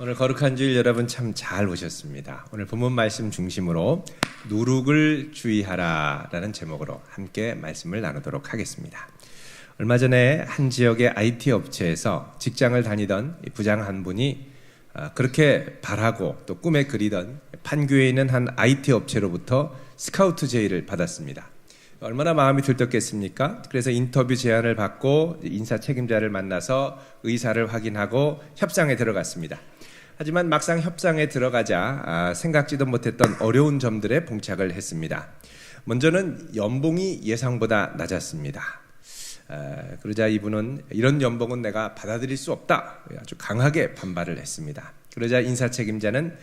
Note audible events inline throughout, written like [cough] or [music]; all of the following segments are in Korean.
오늘 거룩한 주일 여러분 참 잘 오셨습니다. 오늘 본문 말씀 중심으로 누룩을 주의하라라는 제목으로 함께 말씀을 나누도록 하겠습니다. 얼마 전에 한 지역의 IT 업체에서 직장을 다니던 부장 한 분이 어, 그렇게 바라고 또 꿈에 그리던 판교에 있는 한 IT 업체로부터 스카우트 제의를 받았습니다. 얼마나 마음이 들떴겠습니까? 그래서 인터뷰 제안을 받고 인사 책임자를 만나서 의사를 확인하고 협상에 들어갔습니다. 하지만 막상 협상에 들어가자 아, 생각지도 못했던 어려운 점들에 봉착을 했습니다. 먼저는 연봉이 예상보다 낮았습니다. 아, 그러자 이분은 이런 연봉은 내가 받아들일 수 없다. 아주 강하게 반발을 했습니다. 그러자 인사 책임자는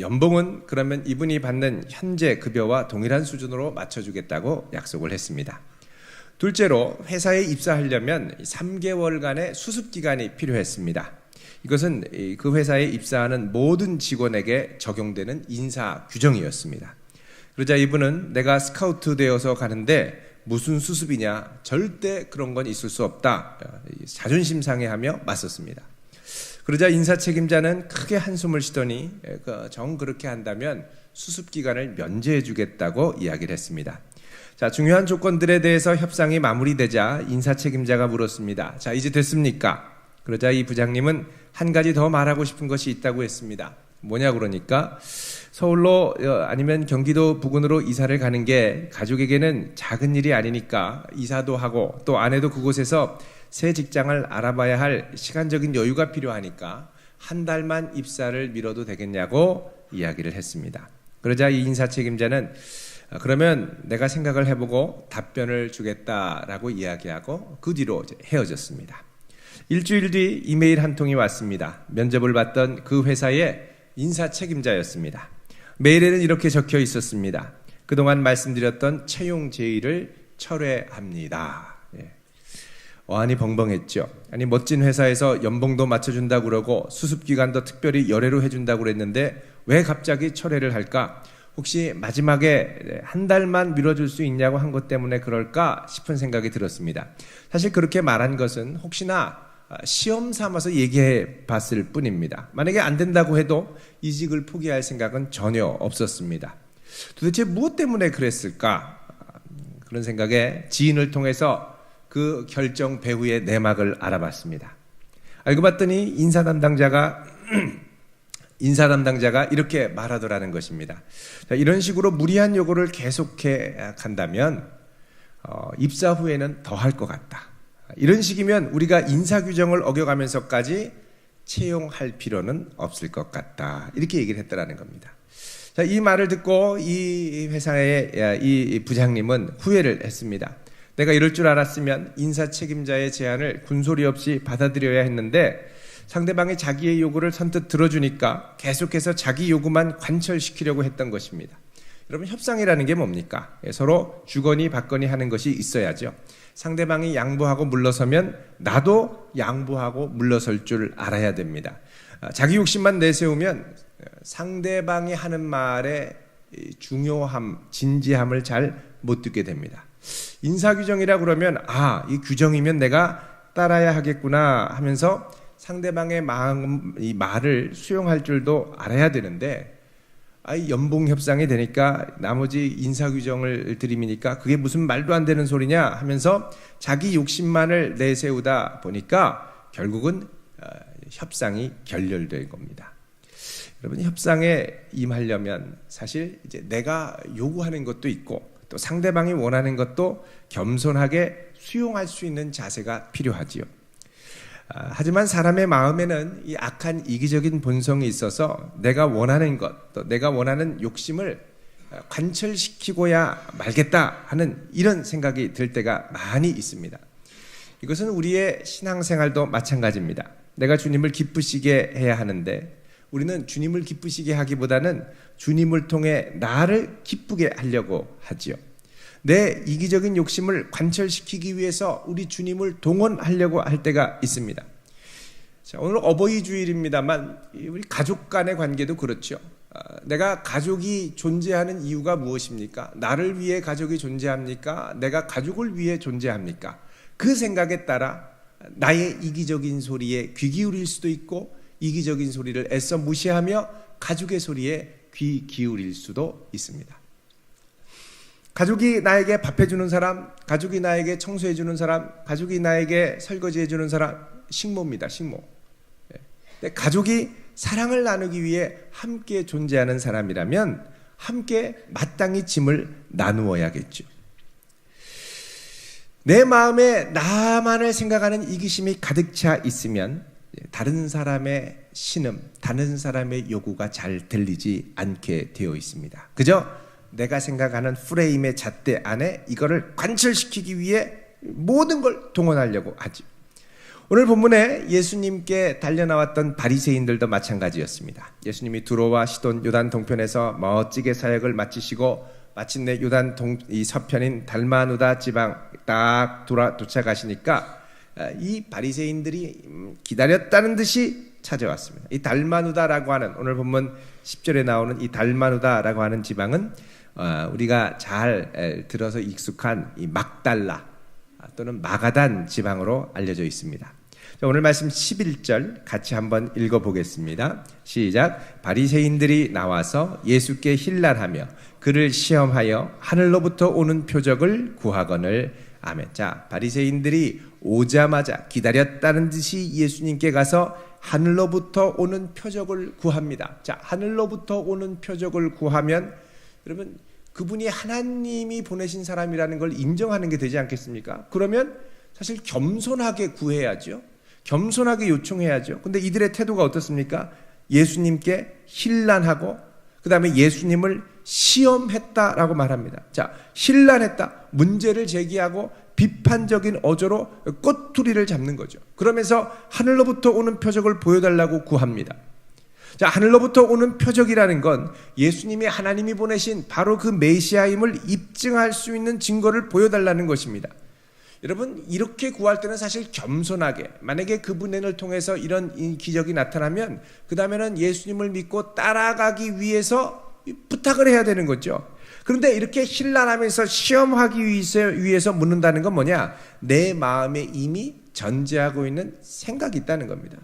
연봉은 그러면 이분이 받는 현재 급여와 동일한 수준으로 맞춰주겠다고 약속을 했습니다. 둘째로 회사에 입사하려면 3개월간의 수습 기간이 필요했습니다. 이것은 그 회사에 입사하는 모든 직원에게 적용되는 인사 규정이었습니다. 그러자 이분은 내가 스카우트 되어서 가는데 무슨 수습이냐 절대 그런 건 있을 수 없다 자존심 상해하며 맞섰습니다. 그러자 인사 책임자는 크게 한숨을 쉬더니 그정 그렇게 한다면 수습 기간을 면제해 주겠다고 이야기를 했습니다. 자, 중요한 조건들에 대해서 협상이 마무리되자 인사 책임자가 물었습니다. 자, 이제 됐습니까? 그러자 이 부장님은 한 가지 더 말하고 싶은 것이 있다고 했습니다. 뭐냐 그러니까 서울로 어, 아니면 경기도 부근으로 이사를 가는 게 가족에게는 작은 일이 아니니까 이사도 하고 또 아내도 그곳에서 새 직장을 알아봐야 할 시간적인 여유가 필요하니까 한 달만 입사를 미뤄도 되겠냐고 이야기를 했습니다. 그러자 이 인사 책임자는 어, 그러면 내가 생각을 해보고 답변을 주겠다라고 이야기하고 그 뒤로 헤어졌습니다. 일주일 뒤 이메일 한 통이 왔습니다. 면접을 받던 그 회사의 인사 책임자였습니다. 메일에는 이렇게 적혀 있었습니다. 그동안 말씀드렸던 채용 제의를 철회합니다. 예. 어안이 벙벙했죠. 아니 멋진 회사에서 연봉도 맞춰준다고 그러고 수습 기간도 특별히 열애로 해준다고 그랬는데 왜 갑자기 철회를 할까? 혹시 마지막에 한 달만 미뤄줄 수 있냐고 한 것 때문에 그럴까 싶은 생각이 들었습니다. 사실 그렇게 말한 것은 혹시나 시험 삼아서 얘기해 봤을 뿐입니다. 만약에 안 된다고 해도 이직을 포기할 생각은 전혀 없었습니다. 도대체 무엇 때문에 그랬을까? 그런 생각에 지인을 통해서 그 결정 배후의 내막을 알아봤습니다. 알고 봤더니 인사 담당자가 [clears throat] 인사 담당자가 이렇게 말하더라는 것입니다. 이런 식으로 무리한 요구를 계속해 간다면 어, 입사 후에는 더 할 것 같다. 이런 식이면 우리가 인사 규정을 어겨가면서까지 채용할 필요는 없을 것 같다. 이렇게 얘기를 했더라는 겁니다. 자, 이 말을 듣고 이 회사의 이 부장님은 후회를 했습니다. 내가 이럴 줄 알았으면 인사 책임자의 제안을 군소리 없이 받아들여야 했는데 상대방이 자기의 요구를 선뜻 들어주니까 계속해서 자기 요구만 관철시키려고 했던 것입니다. 여러분 협상이라는 게 뭡니까? 예, 서로 주거니 받거니 하는 것이 있어야죠. 상대방이 양보하고 물러서면 나도 양보하고 물러설 줄 알아야 됩니다. 아, 자기 욕심만 내세우면 어, 상대방이 하는 말의 중요함, 진지함을 잘 못 듣게 됩니다. 인사 규정이라 그러면 아, 이 규정이면 내가 따라야 하겠구나 하면서 상대방의 마음, 이 말을 수용할 줄도 알아야 되는데 아, 연봉 협상이 되니까 나머지 인사 규정을 들이미니까 그게 무슨 말도 안 되는 소리냐 하면서 자기 욕심만을 내세우다 보니까 결국은 어, 협상이 결렬된 겁니다. 여러분 협상에 임하려면 사실 이제 내가 요구하는 것도 있고 또 상대방이 원하는 것도 겸손하게 수용할 수 있는 자세가 필요하지요. 아, 하지만 사람의 마음에는 이 악한 이기적인 본성이 있어서 내가 원하는 것, 또 내가 원하는 욕심을 관철시키고야 말겠다 하는 이런 생각이 들 때가 많이 있습니다. 이것은 우리의 신앙생활도 마찬가지입니다. 내가 주님을 기쁘시게 해야 하는데 우리는 주님을 기쁘시게 하기보다는 주님을 통해 나를 기쁘게 하려고 하지요. 내 이기적인 욕심을 관철시키기 위해서 우리 주님을 동원하려고 할 때가 있습니다. 자, 오늘 어버이 주일입니다만 우리 가족 간의 관계도 그렇죠. 아, 내가 가족이 존재하는 이유가 무엇입니까? 나를 위해 가족이 존재합니까? 내가 가족을 위해 존재합니까? 그 생각에 따라 나의 이기적인 소리에 귀 기울일 수도 있고 이기적인 소리를 애써 무시하며 가족의 소리에 귀 기울일 수도 있습니다. 가족이 나에게 밥해주는 사람, 가족이 나에게 청소해주는 사람, 가족이 나에게 설거지해주는 사람, 식모입니다, 식모. 네. 가족이 사랑을 나누기 위해 함께 존재하는 사람이라면 함께 마땅히 짐을 나누어야겠죠. 내 마음에 나만을 생각하는 이기심이 가득 차 있으면 다른 사람의 신음, 다른 사람의 요구가 잘 들리지 않게 되어 있습니다. 그저 내가 생각하는 프레임의 잣대 안에 이거를 관철시키기 위해 모든 걸 동원하려고 하지. 오늘 본문에 예수님께 달려나왔던 바리새인들도 마찬가지였습니다. 예수님이 두로와 시돈 요단 동편에서 멋지게 사역을 마치시고 마침내 요단 동, 이 서편인 달마누다 지방 딱 돌아 도착하시니까 아, 이 바리새인들이 음, 기다렸다는 듯이 찾아왔습니다. 이 달마누다라고 하는 오늘 본문 10절에 나오는 이 달마누다라고 하는 지방은 어, 우리가 잘 들어서 익숙한 이 막달라 또는 마가단 지방으로 알려져 있습니다. 오늘 말씀 11절 같이 한번 읽어 보겠습니다. 시작. 바리새인들이 나와서 예수께 힐난하며 그를 시험하여 하늘로부터 오는 표적을 구하거늘 아멘. 자, 바리새인들이 오자마자 기다렸다는 듯이 예수님께 가서 하늘로부터 오는 표적을 구합니다. 자, 하늘로부터 오는 표적을 구하면 여러분 그분이 하나님이 보내신 사람이라는 걸 인정하는 게 되지 않겠습니까? 그러면 사실 겸손하게 구해야죠. 겸손하게 요청해야죠. 근데 이들의 태도가 어떻습니까? 예수님께 힐난하고 그다음에 예수님을 시험했다라고 말합니다. 자, 힐난했다. 문제를 제기하고 비판적인 어조로 꼬투리를 잡는 거죠. 그러면서 하늘로부터 오는 표적을 보여달라고 구합니다. 자, 하늘로부터 오는 표적이라는 건 예수님이 하나님이 보내신 바로 그 메시아임을 입증할 수 있는 증거를 보여달라는 것입니다. 여러분 이렇게 구할 때는 사실 겸손하게 만약에 그분을 통해서 이런 기적이 나타나면 그 다음에는 예수님을 믿고 따라가기 위해서 부탁을 해야 되는 거죠. 그런데 이렇게 신란하면서 시험하기 위해서 묻는다는 건 뭐냐? 내 마음에 이미 전제하고 있는 생각이 있다는 겁니다.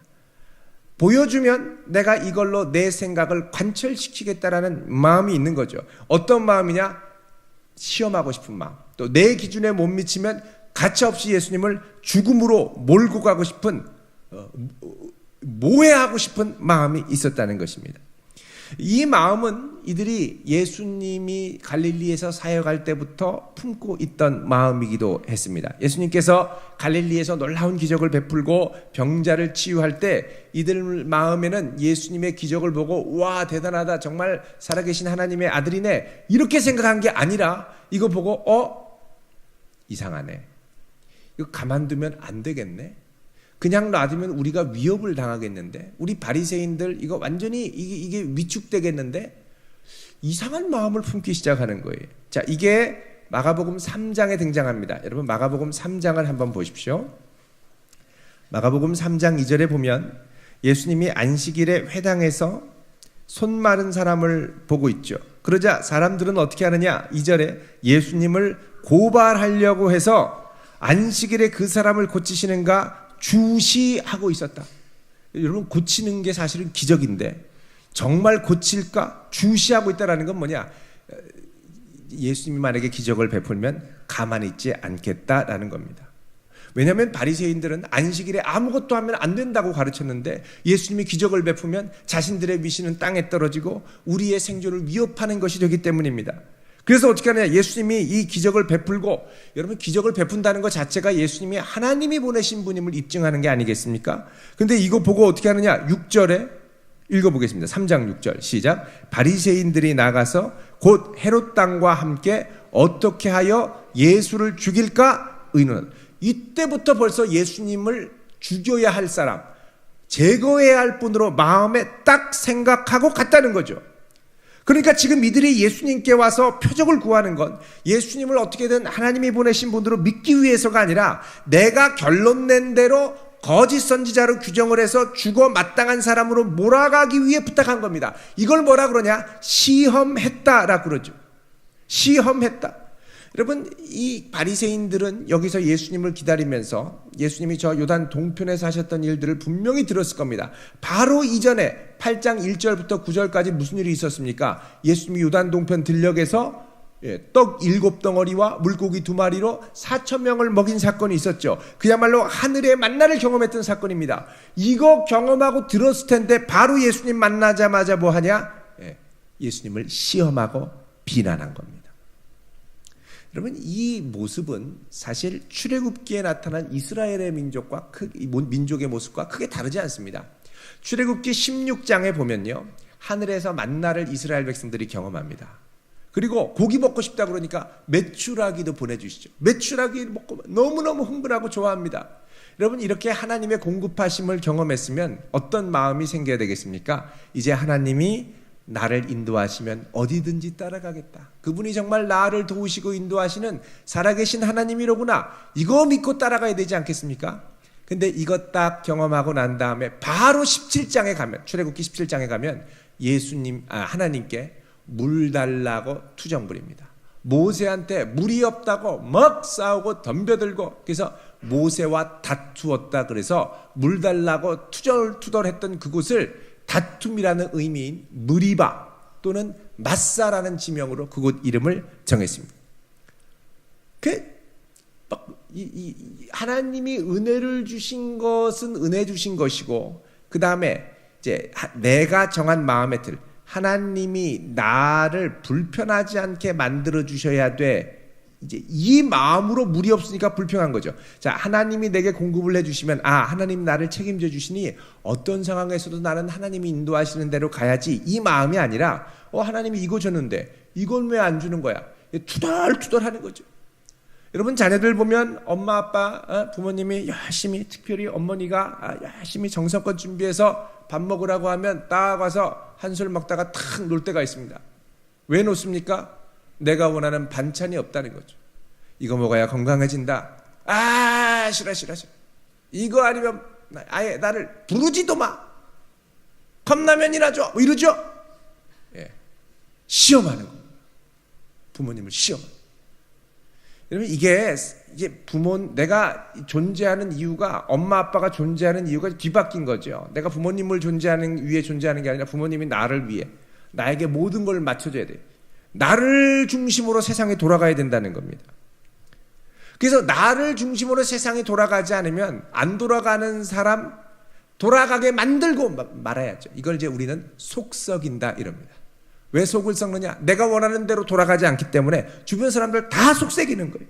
보여주면 내가 이걸로 내 생각을 관철시키겠다라는 마음이 있는 거죠. 어떤 마음이냐? 시험하고 싶은 마음. 또 내 기준에 못 미치면 가차없이 예수님을 죽음으로 몰고 가고 싶은 어, 모해하고 싶은 마음이 있었다는 것입니다. 이 마음은 이들이 예수님이 갈릴리에서 사역할 때부터 품고 있던 마음이기도 했습니다. 예수님께서 갈릴리에서 놀라운 기적을 베풀고 병자를 치유할 때 이들 마음에는 예수님의 기적을 보고 와 대단하다 정말 살아계신 하나님의 아들이네 이렇게 생각한 게 아니라 이거 보고 어 이상하네 이거 가만두면 안 되겠네. 그냥 놔두면 우리가 위협을 당하겠는데 우리 바리새인들 이거 완전히 이게, 이게 위축되겠는데 이상한 마음을 품기 시작하는 거예요. 자, 이게 마가복음 3장에 등장합니다. 여러분 마가복음 3장을 한번 보십시오. 마가복음 3장 2절에 보면 예수님이 안식일에 회당에서 손 마른 사람을 보고 있죠. 그러자 사람들은 어떻게 하느냐? 2절에 예수님을 고발하려고 해서 안식일에 그 사람을 고치시는가 주시하고 있었다. 여러분 고치는 게 사실은 기적인데 정말 고칠까 주시하고 있다라는 건 뭐냐? 예수님이 만약에 기적을 베풀면 가만히 있지 않겠다라는 겁니다. 왜냐하면 바리새인들은 안식일에 아무것도 하면 안 된다고 가르쳤는데 예수님이 기적을 베푸면 자신들의 미신은 땅에 떨어지고 우리의 생존을 위협하는 것이 되기 때문입니다. 그래서 어떻게 하냐? 예수님이 이 기적을 베풀고 여러분 기적을 베푼다는 것 자체가 예수님이 하나님이 보내신 분임을 입증하는 게 아니겠습니까? 근데 이거 보고 어떻게 하느냐? 6절에 읽어보겠습니다. 3장 6절 시작. 바리새인들이 나가서 곧 헤롯 땅과 함께 어떻게 하여 예수를 죽일까 의논. 이때부터 벌써 예수님을 죽여야 할 사람, 제거해야 할 분으로 마음에 딱 생각하고 갔다는 거죠. 그러니까 지금 이들이 예수님께 와서 표적을 구하는 건 예수님을 어떻게든 하나님이 보내신 분으로 믿기 위해서가 아니라 내가 결론 낸 대로 거짓 선지자로 규정을 해서 죽어 마땅한 사람으로 몰아가기 위해 부탁한 겁니다. 이걸 뭐라 그러냐? 시험했다라고 그러죠. 시험했다. 여러분 이 바리새인들은 여기서 예수님을 기다리면서 예수님이 저 요단 동편에서 하셨던 일들을 분명히 들었을 겁니다. 바로 이전에 8장 1절부터 9절까지 무슨 일이 있었습니까? 예수님이 요단 동편 들녘에서 예, 떡 일곱 덩어리와 물고기 두 마리로 4천 명을 먹인 사건이 있었죠. 그야말로 하늘의 만나를 경험했던 사건입니다. 이거 경험하고 들었을 텐데 바로 예수님 만나자마자 뭐 하냐? 예, 예수님을 시험하고 비난한 겁니다. 여러분 이 모습은 사실 출애굽기에 나타난 이스라엘의 민족과 크, 민족의 모습과 크게 다르지 않습니다. 출애굽기 16장에 보면요. 하늘에서 만나를 이스라엘 백성들이 경험합니다. 그리고 고기 먹고 싶다 그러니까 메추라기도 보내주시죠. 메추라기 먹고 너무너무 흥분하고 좋아합니다. 여러분 이렇게 하나님의 공급하심을 경험했으면 어떤 마음이 생겨야 되겠습니까? 이제 하나님이 나를 인도하시면 어디든지 따라가겠다. 그분이 정말 나를 도우시고 인도하시는 살아계신 하나님이로구나. 이거 믿고 따라가야 되지 않겠습니까? 근데 이것 딱 경험하고 난 다음에 바로 17장에 가면 출애굽기 17장에 가면 예수님 아 하나님께 물 달라고 투정 부립니다. 모세한테 물이 없다고 막 싸우고 덤벼들고 그래서 모세와 다투었다 그래서 물 달라고 투덜투덜했던 그곳을 다툼이라는 의미인 무리바 또는 마사라는 지명으로 그곳 이름을 정했습니다. 그 이, 이, 하나님이 은혜를 주신 것은 은혜 주신 것이고 그 다음에 이제 내가 정한 마음의 틀 하나님이 나를 불편하지 않게 만들어 주셔야 돼. 이제 이 마음으로 물이 없으니까 불평한 거죠. 자, 하나님이 내게 공급을 해주시면, 아, 하나님 나를 책임져 주시니 어떤 상황에서도 나는 하나님이 인도하시는 대로 가야지. 이 마음이 아니라, 어, 하나님이 이거 줬는데, 이건 왜 안 주는 거야? 투덜투덜 하는 거죠. 여러분, 자녀들 보면 엄마, 아빠, 어, 부모님이 열심히, 특별히 어머니가 아, 열심히 정성껏 준비해서 밥 먹으라고 하면 딱 와서 한술 먹다가 탁 놀 때가 있습니다. 왜 놓습니까? 내가 원하는 반찬이 없다는 거죠. 이거 먹어야 건강해진다. 아, 싫어, 싫어, 싫어. 이거 아니면 아예 나를 부르지도 마. 컵라면이나 줘. 뭐 이러죠? 예. 시험하는 겁니다. 부모님을 시험하는 여러분 이게 이게 부모 내가 존재하는 이유가 엄마 아빠가 존재하는 이유가 뒤바뀐 거죠. 내가 부모님을 존재하는 위해 존재하는 게 아니라 부모님이 나를 위해 나에게 모든 걸 맞춰줘야 돼. 나를 중심으로 세상에 돌아가야 된다는 겁니다. 그래서 나를 중심으로 세상에 돌아가지 않으면 안 돌아가는 사람 돌아가게 만들고 말아야죠. 이걸 이제 우리는 속썩인다 이럽니다. 왜 속을 썩느냐? 내가 원하는 대로 돌아가지 않기 때문에 주변 사람들 다 속색이는 거예요.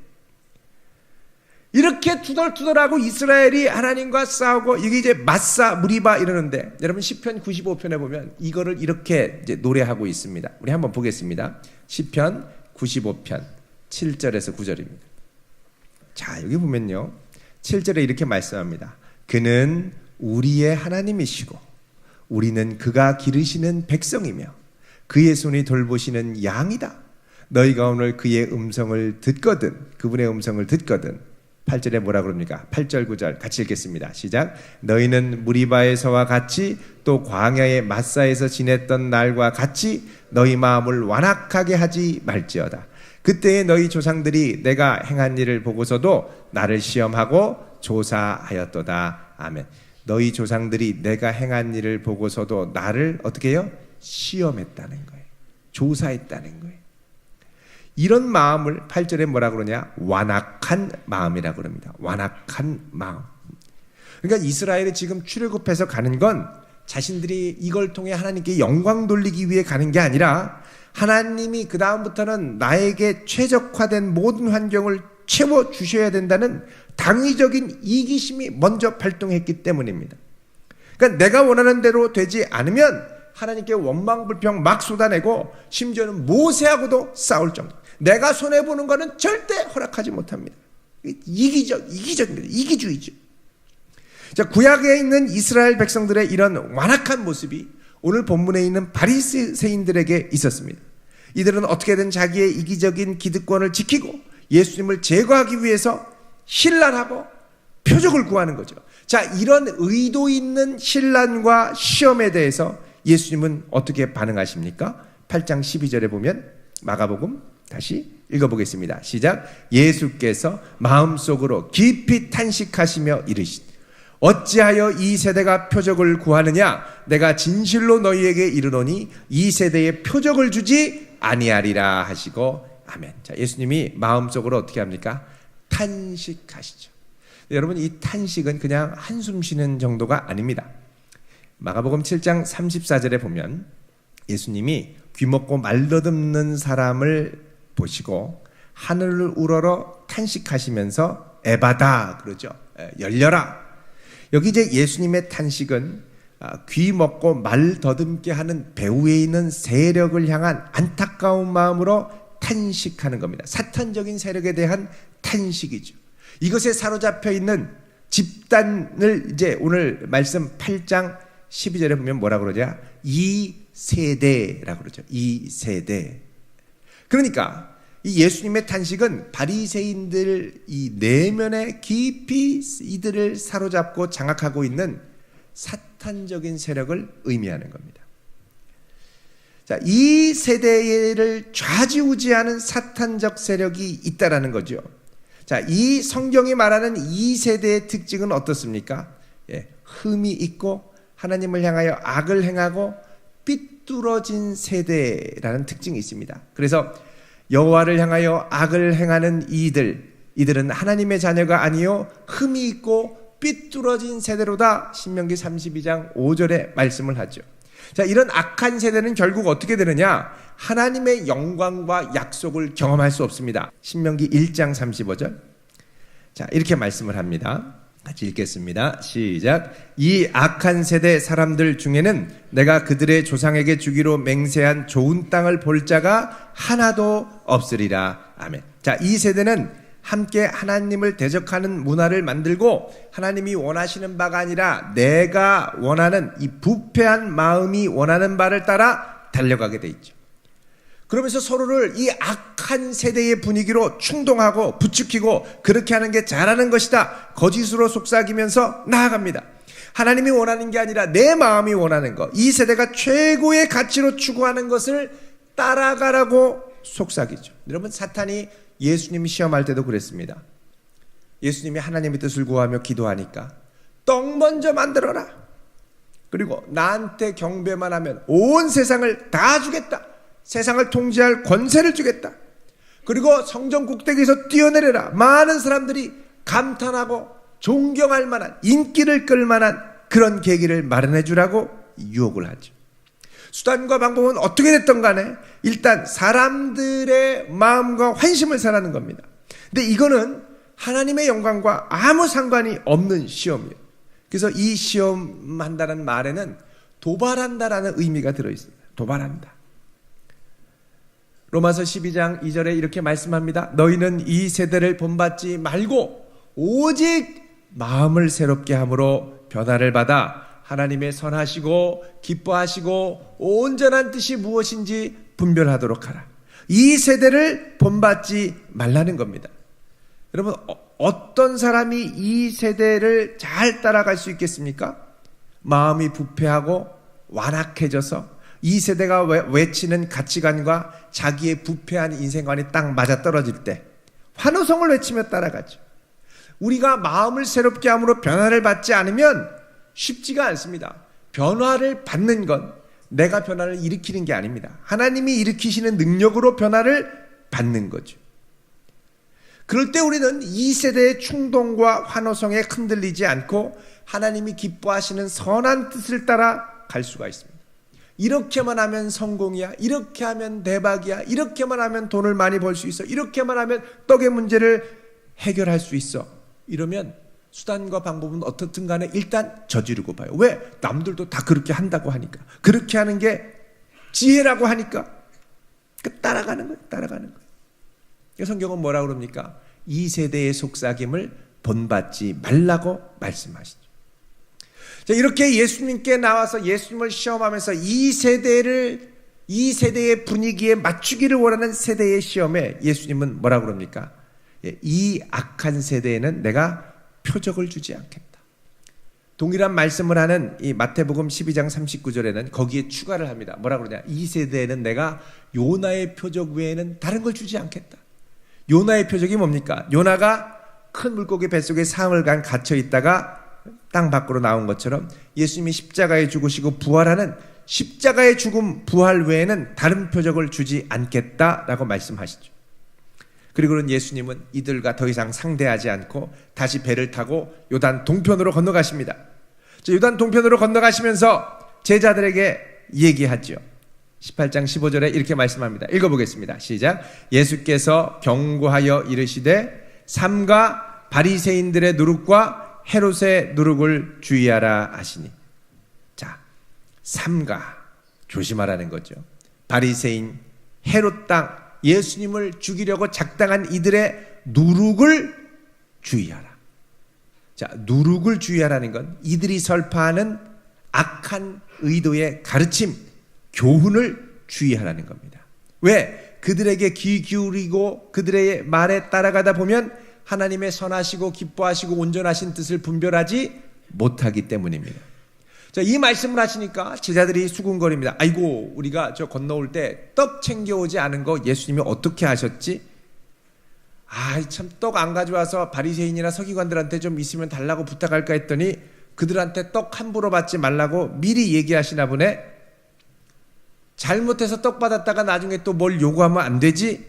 이렇게 투덜투덜하고 이스라엘이 하나님과 싸우고 이게 이제 마사 무리바 이러는데 여러분 시편 95편에 보면 이거를 이렇게 노래하고 있습니다. 우리 한번 보겠습니다. 시편 95편 7절에서 9절입니다. 자, 여기 보면요. 7절에 이렇게 말씀합니다. 그는 우리의 하나님이시고 우리는 그가 기르시는 백성이며 그의 손이 돌보시는 양이다. 너희가 오늘 그의 음성을 듣거든 그분의 음성을 듣거든 8절에 뭐라 그럽니까? 8절 9절 같이 읽겠습니다. 시작. 너희는 무리바에서와 같이 또 광야의 마사에서 지냈던 날과 같이 너희 마음을 완악하게 하지 말지어다. 그때에 너희 조상들이 내가 행한 일을 보고서도 나를 시험하고 조사하였도다. 아멘. 너희 조상들이 내가 행한 일을 보고서도 나를 어떻게 해요? 시험했다는 거예요. 조사했다는 거예요. 이런 마음을 8절에 뭐라 그러냐? 완악한 마음이라 그럽니다. 완악한 마음. 그러니까 이스라엘이 지금 출애굽해서 가는 건 자신들이 이걸 통해 하나님께 영광 돌리기 위해 가는 게 아니라 하나님이 그 다음부터는 나에게 최적화된 모든 환경을 채워 주셔야 된다는 당위적인 이기심이 먼저 발동했기 때문입니다. 그러니까 내가 원하는 대로 되지 않으면 하나님께 원망 불평 막 쏟아내고 심지어는 모세하고도 싸울 정도. 내가 손해 보는 것은 절대 허락하지 못합니다. 이기적 이기적입니다. 이기주의죠. 자, 구약에 있는 이스라엘 백성들의 이런 완악한 모습이 오늘 본문에 있는 바리새인들에게 있었습니다. 이들은 어떻게든 자기의 이기적인 기득권을 지키고 예수님을 제거하기 위해서 신란하고 표적을 구하는 거죠. 자, 이런 의도 있는 신란과 시험에 대해서 예수님은 어떻게 반응하십니까? 8장 12절에 보면 마가복음 다시 읽어보겠습니다. 시작. 예수께서 마음속으로 깊이 탄식하시며 이르시 어찌하여 이 세대가 표적을 구하느냐? 내가 진실로 너희에게 이르노니 이 세대에 표적을 주지 아니하리라 하시고 아멘. 자, 예수님이 마음속으로 어떻게 합니까? 탄식하시죠. 여러분 이 탄식은 그냥 한숨 쉬는 정도가 아닙니다. 마가복음 7장 34절에 보면 예수님이 귀 먹고 말더듬는 사람을 보시고 하늘을 우러러 탄식하시면서 에바다 그러죠. 열려라. 여기 이제 예수님의 탄식은 아, 귀 먹고 말 더듬게 하는 배후에 있는 세력을 향한 안타까운 마음으로 탄식하는 겁니다. 사탄적인 세력에 대한 탄식이죠. 이것에 사로잡혀 있는 집단을 이제 오늘 말씀 8장 12절에 보면 뭐라 그러냐? 이 세대라고 그러죠. 이 세대. 그러니까 이 예수님의 탄식은 바리새인들 이 내면에 깊이 이들을 사로잡고 장악하고 있는 사탄적인 세력을 의미하는 겁니다. 자, 이 세대를 좌지우지하는 사탄적 세력이 있다라는 거죠. 자, 이 성경이 말하는 이 세대의 특징은 어떻습니까? 예, 흠이 있고 하나님을 향하여 악을 행하고 삐 뚤어진 세대라는 특징이 있습니다. 그래서 여호와를 향하여 악을 행하는 이들, 이들은 하나님의 자녀가 아니요 흠이 있고 삐뚤어진 세대로다. 신명기 32장 5절에 말씀을 하죠. 자, 이런 악한 세대는 결국 어떻게 되느냐? 하나님의 영광과 약속을 경험할 수 없습니다. 신명기 1장 35절. 자, 이렇게 말씀을 합니다. 같이 읽겠습니다. 시작. 이 악한 세대 사람들 중에는 내가 그들의 조상에게 주기로 맹세한 좋은 땅을 볼 자가 하나도 없으리라. 아멘. 자, 이 세대는 함께 하나님을 대적하는 문화를 만들고 하나님이 원하시는 바가 아니라 내가 원하는 이 부패한 마음이 원하는 바를 따라 달려가게 돼 있죠. 그러면서 서로를 이 악한 세대의 분위기로 충동하고 부추기고 그렇게 하는 게 잘하는 것이다. 거짓으로 속삭이면서 나아갑니다. 하나님이 원하는 게 아니라 내 마음이 원하는 것. 이 세대가 최고의 가치로 추구하는 것을 따라가라고 속삭이죠. 여러분, 사탄이 예수님이 시험할 때도 그랬습니다. 예수님이 하나님의 뜻을 구하며 기도하니까 떡 먼저 만들어라. 그리고 나한테 경배만 하면 온 세상을 다 주겠다. 세상을 통제할 권세를 주겠다. 그리고 성전 꼭대기에서 뛰어내려라. 많은 사람들이 감탄하고 존경할 만한 인기를 끌 만한 그런 계기를 마련해 주라고 유혹을 하죠. 수단과 방법은 어떻게 됐던 간에 일단 사람들의 마음과 환심을 사라는 겁니다. 근데 이거는 하나님의 영광과 아무 상관이 없는 시험이에요. 그래서 이 시험 한다는 말에는 도발한다라는 의미가 들어 있습니다. 도발한다. 로마서 12장 2절에 이렇게 말씀합니다. 너희는 이 세대를 본받지 말고 오직 마음을 새롭게 함으로 변화를 받아 하나님의 선하시고 기뻐하시고 온전한 뜻이 무엇인지 분별하도록 하라. 이 세대를 본받지 말라는 겁니다. 여러분 어, 떤 사람이 이 세대를 잘 따라갈 수 있겠습니까? 마음이 부패하고 완악해져서 이 세대가 외치는 가치관과 자기의 부패한 인생관이 딱 맞아 떨어질 때 환호성을 외치며 따라가죠. 우리가 마음을 새롭게 함으로 변화를 받지 않으면 쉽지가 않습니다. 변화를 받는 건 내가 변화를 일으키는 게 아닙니다. 하나님이 일으키시는 능력으로 변화를 받는 거죠. 그럴 때 우리는 이 세대의 충동과 환호성에 흔들리지 않고 하나님이 기뻐하시는 선한 뜻을 따라 갈 수가 있습니다. 이렇게만 하면 성공이야. 이렇게 하면 대박이야. 이렇게만 하면 돈을 많이 벌 수 있어. 이렇게만 하면 떡의 문제를 해결할 수 있어. 이러면 수단과 방법은 어떻든 간에 일단 저지르고 봐요. 왜? 남들도 다 그렇게 한다고 하니까. 그렇게 하는 게 지혜라고 하니까. 그 따라가는 거예요. 따라가는 거예요. 성경은 뭐라 그럽니까? 이 세대의 속삭임을 본받지 말라고 말씀하시죠. 자, 이렇게 예수님께 나와서 예수님을 시험하면서 이 세대를 이 세대의 분위기에 맞추기를 원하는 세대의 시험에 예수님은 뭐라 그럽니까? 예, 이 악한 세대에는 내가 표적을 주지 않겠다. 동일한 말씀을 하는 이 마태복음 12장 39절에는 거기에 추가를 합니다. 뭐라 그러냐? 이 세대에는 내가 요나의 표적 외에는 다른 걸 주지 않겠다. 요나의 표적이 뭡니까? 요나가 큰 물고기 뱃속에 사흘간 갇혀 있다가 땅 밖으로 나온 것처럼 예수님이 십자가에 죽으시고 부활하는 십자가의 죽음 부활 외에는 다른 표적을 주지 않겠다라고 말씀하시죠. 그리고는 예수님은 이들과 더 이상 상대하지 않고 다시 배를 타고 요단 동편으로 건너가십니다. 요단 동편으로 건너가시면서 제자들에게 얘기하죠. 18장 15절에 이렇게 말씀합니다. 읽어보겠습니다. 시작. 예수께서 경고하여 이르시되 삼가 바리새인들의 누룩과 헤롯의 누룩을 주의하라 하시니. 자, 삼가 조심하라는 거죠. 바리새인 헤롯 땅 예수님을 죽이려고 작당한 이들의 누룩을 주의하라. 자, 누룩을 주의하라는 건 이들이 설파하는 악한 의도의 가르침, 교훈을 주의하라는 겁니다. 왜? 그들에게 귀 기울이고 그들의 말에 따라가다 보면 하나님의 선하시고 기뻐하시고 온전하신 뜻을 분별하지 못하기 때문입니다. 자, 이 말씀을 하시니까 제자들이 수군거립니다. 아이고, 우리가 저 건너올 때 떡 챙겨오지 않은 거 예수님이 어떻게 하셨지? 아, 참 떡 안 가져와서 바리새인이나 서기관들한테 좀 있으면 달라고 부탁할까 했더니 그들한테 떡 함부로 받지 말라고 미리 얘기하시나 보네. 잘못해서 떡 받았다가 나중에 또 뭘 요구하면 안 되지?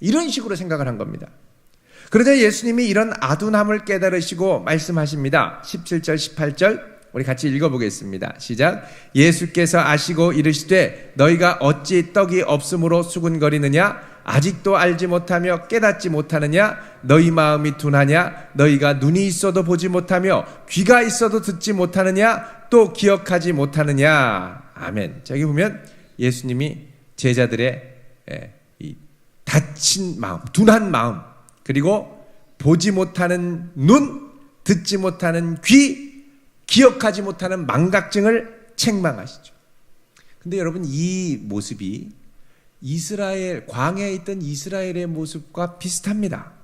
이런 식으로 생각을 한 겁니다. 그러자 예수님이 이런 아둔함을 깨달으시고 말씀하십니다. 17절, 18절. 우리 같이 읽어보겠습니다. 시작. 예수께서 아시고 이르시되 너희가 어찌 떡이 없으므로 수군거리느냐? 아직도 알지 못하며 깨닫지 못하느냐? 너희 마음이 둔하냐? 너희가 눈이 있어도 보지 못하며 귀가 있어도 듣지 못하느냐? 또 기억하지 못하느냐? 아멘. 저기 보면 예수님이 제자들의 다친 마음, 둔한 마음, 그리고 보지 못하는 눈, 듣지 못하는 귀, 기억하지 못하는 망각증을 책망하시죠. 근데 여러분 이 모습이 이스라엘 광야에 있던 이스라엘의 모습과 비슷합니다.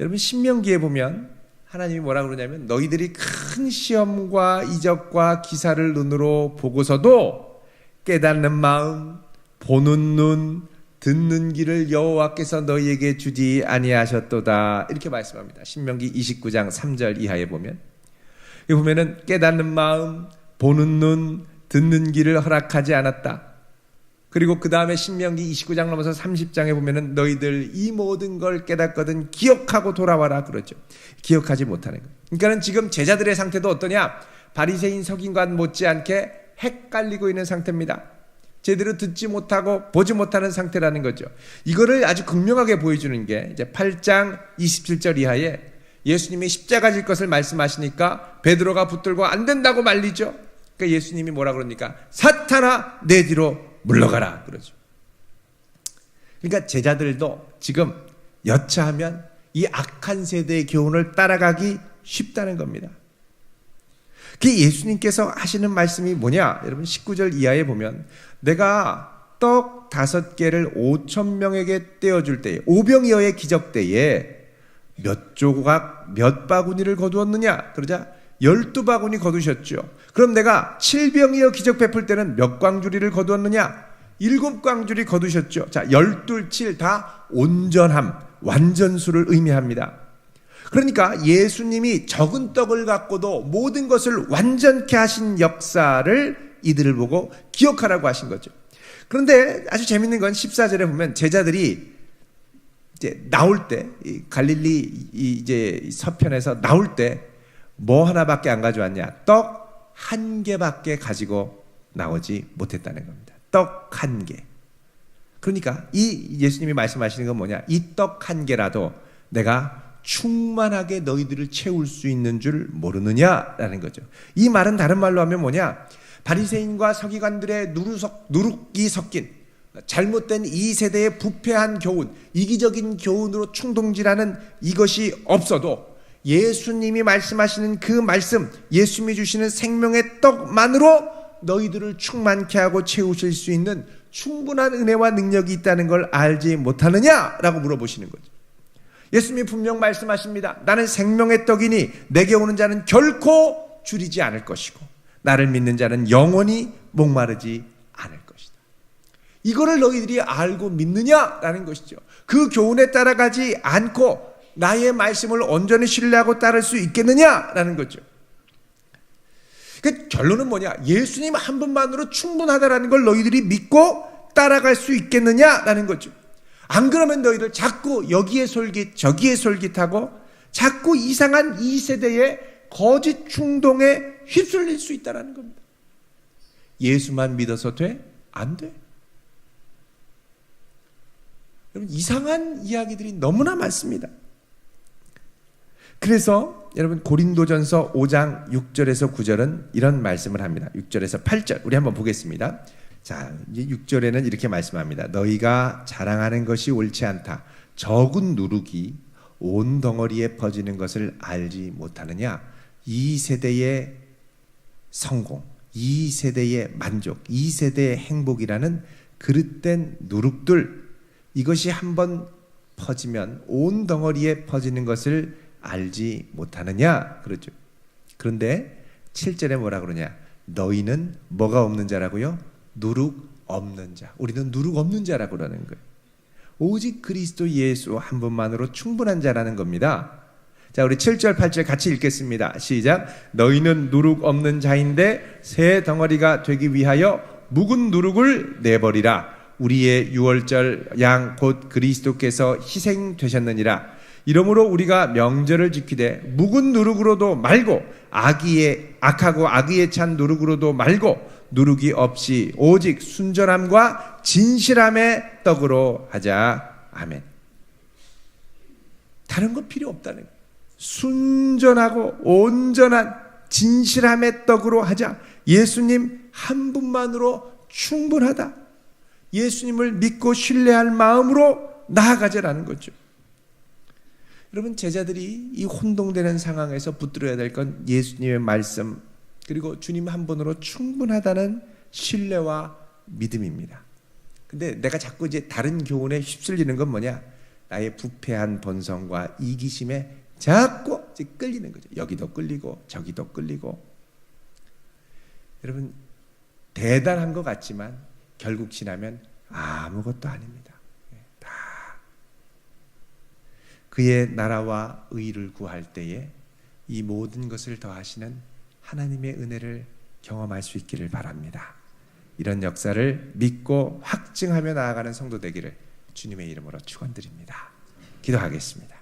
여러분 신명기에 보면 하나님이 뭐라 그러냐면 너희들이 큰 시험과 이적과 기사를 눈으로 보고서도 깨닫는 마음, 보는 눈, 듣는 길을 여호와께서 너희에게 주지 아니하셨도다. 이렇게 말씀합니다. 신명기 29장 3절 이하에 보면 여기 보면은 깨닫는 마음, 보는 눈, 듣는 길을 허락하지 않았다. 그리고 그 다음에 신명기 29장 넘어서 30장에 보면은 너희들 이 모든 걸 깨닫거든 기억하고 돌아와라 그러죠. 기억하지 못하는 거. 그러니까는 지금 제자들의 상태도 어떠냐? 바리새인 석인관 못지않게 헷갈리고 있는 상태입니다. 제대로 듣지 못하고 보지 못하는 상태라는 거죠. 이거를 아주 극명하게 보여주는 게 이제 8장 27절 이하에 예수님이 십자가 질 것을 말씀하시니까 베드로가 붙들고 안 된다고 말리죠. 그러니까 예수님이 뭐라 그럽니까? 사탄아 내 뒤로 물러가라 그러죠. 그러니까 제자들도 지금 여차하면 이 악한 세대의 교훈을 따라가기 쉽다는 겁니다. 그 예수님께서 하시는 말씀이 뭐냐? 여러분 19절 이하에 보면 내가 떡 다섯 개를 5천 명에게 떼어줄 때에 오병이어의 기적 때에 몇 조각 몇 바구니를 거두었느냐? 그러자 열두 바구니 거두셨죠. 그럼 내가 칠병이어 기적 베풀 때는 몇 광주리를 거두었느냐? 일곱 광주리 거두셨죠. 자, 열둘, 칠 다 온전함, 완전수를 의미합니다. 그러니까 예수님이 적은 떡을 갖고도 모든 것을 완전케 하신 역사를 이들을 보고 기억하라고 하신 거죠. 그런데 아주 재밌는 건 14절에 보면 제자들이 이제 나올 때 갈릴리 이제 서편에서 나올 때 뭐 하나밖에 안 가져왔냐? 떡 한 개밖에 가지고 나오지 못했다는 겁니다. 떡 한 개. 그러니까 이 예수님이 말씀하시는 건 뭐냐? 이 떡 한 개라도 내가 충만하게 너희들을 채울 수 있는 줄 모르느냐라는 거죠. 이 말은 다른 말로 하면 뭐냐? 바리새인과 서기관들의 누룩, 누룩이 섞인 잘못된 이 세대의 부패한 교훈, 이기적인 교훈으로 충동질하는 이것이 없어도 예수님이 말씀하시는 그 말씀, 예수님이 주시는 생명의 떡만으로 너희들을 충만케 하고 채우실 수 있는 충분한 은혜와 능력이 있다는 걸 알지 못하느냐라고 물어보시는 거죠. 예수님이 분명 말씀하십니다. 나는 생명의 떡이니 내게 오는 자는 결코 줄이지 않을 것이고 나를 믿는 자는 영원히 목마르지 않을 것이다. 이거를 너희들이 알고 믿느냐라는 것이죠. 그 교훈에 따라가지 않고 나의 말씀을 온전히 신뢰하고 따를 수 있겠느냐라는 거죠. 그 결론은 뭐냐? 예수님 한 분만으로 충분하다라는 걸 너희들이 믿고 따라갈 수 있겠느냐라는 거죠. 안 그러면 너희들 자꾸 여기에 솔깃 저기에 솔깃하고 자꾸 이상한 이 세대의 거짓 충동에 휩쓸릴 수 있다라는 겁니다. 예수만 믿어서 돼? 안 돼. 여러분 이상한 이야기들이 너무나 많습니다. 그래서 여러분 고린도전서 5장 6절에서 9절은 이런 말씀을 합니다. 6절에서 8절 우리 한번 보겠습니다. 자, 이제 6절에는 이렇게 말씀합니다. 너희가 자랑하는 것이 옳지 않다. 적은 누룩이 온 덩어리에 퍼지는 것을 알지 못하느냐? 이 세대의 성공, 이 세대의 만족, 이 세대의 행복이라는 그릇된 누룩들 이것이 한번 퍼지면 온 덩어리에 퍼지는 것을 알지 못하느냐? 그러죠. 그런데 7절에 뭐라 그러냐? 너희는 뭐가 없는 자라고요? 누룩 없는 자. 우리는 누룩 없는 자라고 그러는 거예요. 오직 그리스도 예수 한 분만으로 충분한 자라는 겁니다. 자, 우리 7절, 8절 같이 읽겠습니다. 시작. 너희는 누룩 없는 자인데 새 덩어리가 되기 위하여 묵은 누룩을 내버리라. 우리의 유월절 양 곧 그리스도께서 희생되셨느니라. 이러므로 우리가 명절을 지키되 묵은 누룩으로도 말고 악의에 악하고 악의에 찬 누룩으로도 말고 누룩이 없이 오직 순전함과 진실함의 떡으로 하자. 아멘. 다른 거 필요 없다는 거예요. 순전하고 온전한 진실함의 떡으로 하자. 예수님 한 분만으로 충분하다. 예수님을 믿고 신뢰할 마음으로 나아가자라는 거죠. 여러분 제자들이 이 혼동되는 상황에서 붙들어야 될 건 예수님의 말씀 그리고 주님 한 분으로 충분하다는 신뢰와 믿음입니다. 근데 내가 자꾸 이제 다른 교훈에 휩쓸리는 건 뭐냐? 나의 부패한 본성과 이기심에 자꾸 이제 끌리는 거죠. 여기도 끌리고 저기도 끌리고. 여러분 대단한 것 같지만 결국 지나면 아무것도 아닙니다. 다 그의 나라와 의를 구할 때에 이 모든 것을 더하시는 하나님의 은혜를 경험할 수 있기를 바랍니다. 이런 역사를 믿고 확증하며 나아가는 성도 되기를 주님의 이름으로 축원드립니다. 기도하겠습니다.